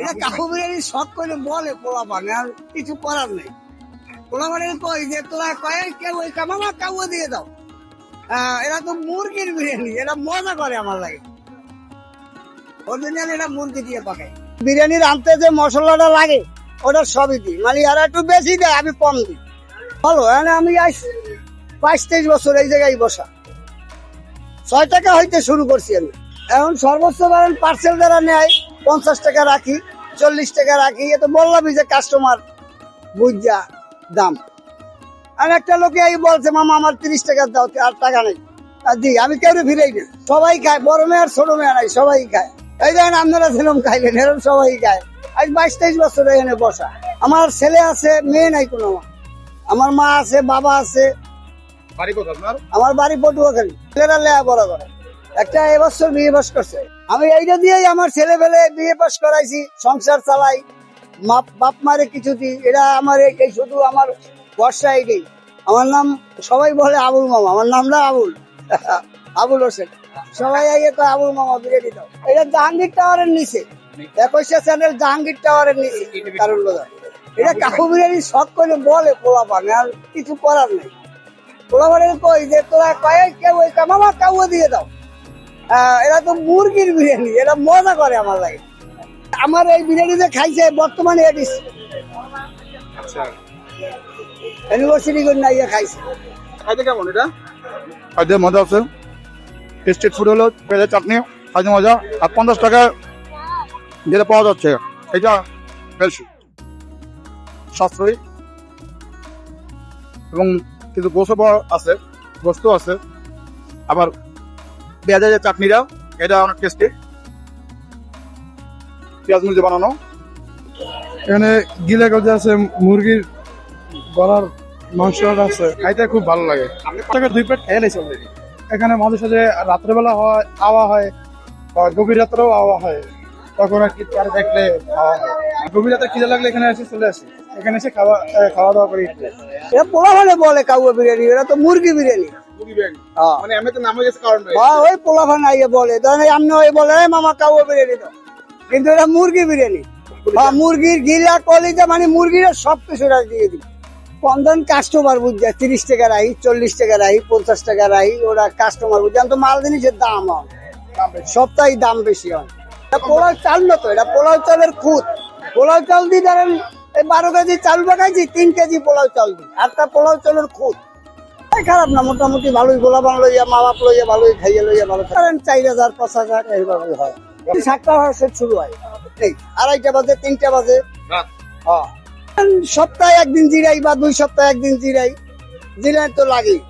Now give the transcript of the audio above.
এটা কাকু বিরিয়ানি শখ করে বলে পোলা আর কিছু করার নেই। পোলা যে তোরা কেউ ওই কামামা কাউ দিয়ে দাও। এরা তো মুরগির বিরিয়ানি মজা করে আমার লাগে। মুরগি দিয়ে আনতে যে মশলাটা লাগে, ওটা সবই দিই। মানে এরা একটু বেশি দেয়, আমি কম দিই। বলো আমি আজ বাইশ তেইশ বছর এই জায়গায় বসা। ছয় টাকা হইতে শুরু করছি আমি। এখন সর্বোচ্চ পার্সেল যারা নেয় পঞ্চাশ টাকা রাখি চল্লিশ টাকা রাখি এ তো বললামই যে কাস্টমার বুঝা দাম। আর একটা লোকে এই বলছে মামা আমার তিরিশ টাকা দাও আর টাকা নেই। আর দি আমি কেউ ফিরেই না। সবাই খায় বড় মেয়ে আর ছোট মেয়ে নাই সবাই খায়। এই দেখেন আপনারা ছিলাম খাইলেন এরকম সবাই খায়। আজ বাইশ তেইশ বছর এখানে বসা। আমার ছেলে আছে মেয়ে নাই কোনো আমার। আমার মা আছে বাবা আছে। আমার বাড়ি পটুয়াখালী। ছেলেরা লেয়া বড় করে। একটা এবছর বিয়ে পাস করছে। আমি এইটা দিয়েই আমার ছেলে ফেলে বিয়ে পাস করাইছি, সংসার চালাই। বাপ মারে কিছু দিই এটা আমার এই শুধু আমার বর্ষা এইটাই আমার নাম সবাই বলে আবুল মামা, আমার নামটা আবুল। আবুল হোসেন। সবাই আগে তো আবুল মামা বিরিয়ানি দাও এটা জাহাঙ্গীর টাওয়ারের নিচে। একুশে চ্যানেল জাহাঙ্গীর টাওয়ারের নিচে কারণ। এটা কাকু বিরিয়ানি শখ করে বলে পোলা পানে আর কিছু করার নেই। পোলাপানের কই যে তোরা কয়ে, কেউ ওই কাউ দিয়ে দাও। এরা তো মুরগির বিরিয়ানি এটা মজা করে আমার লাগে। আমার এই বিরিয়ানি যে খাইছে বর্তমানে আচ্ছা। ইউনিভার্সিটি করে নাইয়া খাইছে। খাইতে কেমন এটা? খাইতে মজা আছে। স্ট্রিট ফুড হলো পেঁয়াজের চাটনি খাইতে মজা। আর পঞ্চাশ টাকা যেটা পাওয়া যাচ্ছে এটা বেশ। সাশ্রয়ী। এবং কিছু গোস্ত পাওয়া আছে গোস্ত আছে। আবার পেঁয়াজের যে চাটনিটা এটা অনেক টেস্টি পেঁয়াজ মুরগি বানানো। এখানে গিলা গজা আছে মুরগির গলার মাংস আছে। খাইতে খুব ভালো লাগে। দুই প্লেট খেয়ে নিয়েছি। এখানে মাঝে সাঝে রাত্রেবেলা হয় আওয়া হয় বা গভীর রাত্রেও আওয়া হয়। তখন আর কি তার দেখলে খাওয়া হয়। গভীর রাতে খিদে লাগলে এখানে এসে চলে আসি। এখানে এসে খাওয়া খাওয়া দাওয়া করি। এরা পোলাপানে বলে কাউয়া বিরিয়ানি এরা তো মুরগি বিরিয়ানি। হ্যাঁ। মানে আমি তো নাম গেছে কারণ বা ওই পোলাপান আইয়ে বলে ধরেন ওই বলে মামা কাউয়া বিরিয়ানি দাও। কিন্তু এটা মুরগি বিরিয়ানি। মুরগির গিলা কলিজা মানে মুরগির সব কিছু দিয়ে দিই পন্দন কাস্টমার বুঝছে তিরিশ টাকা রাহি চল্লিশ টাকা রাহি পঞ্চাশ টাকা রাহি ওরা কাস্টমার বুঝছে। তো মাল জিনিসের দাম হয়। সপ্তাহে দাম বেশি হয়। এটা পোলাও চাল না তো এটা পোলাও চালের খুঁত। পোলাও চাল দিয়ে ধরেন এই বারো কেজি চাল পাকাইছি তিন কেজি পোলাও চাল দিই। আর তা পোলাও চালের এই খারাপ না মোটামুটি ভালোই গোলা বান লইয়া মা বাপ লইয়া ভালোই খাইয়ে লইয়া ভালো কারণ চার হাজার পাঁচ হাজার এইভাবে হয়। সাতটা হাজার শুরু হয়। এই আড়াইটা বাজে তিনটা বাজে। হ্যাঁ। সপ্তাহে একদিন জিরাই বা দুই সপ্তাহে একদিন জিরাই। জিরাই তো লাগেই।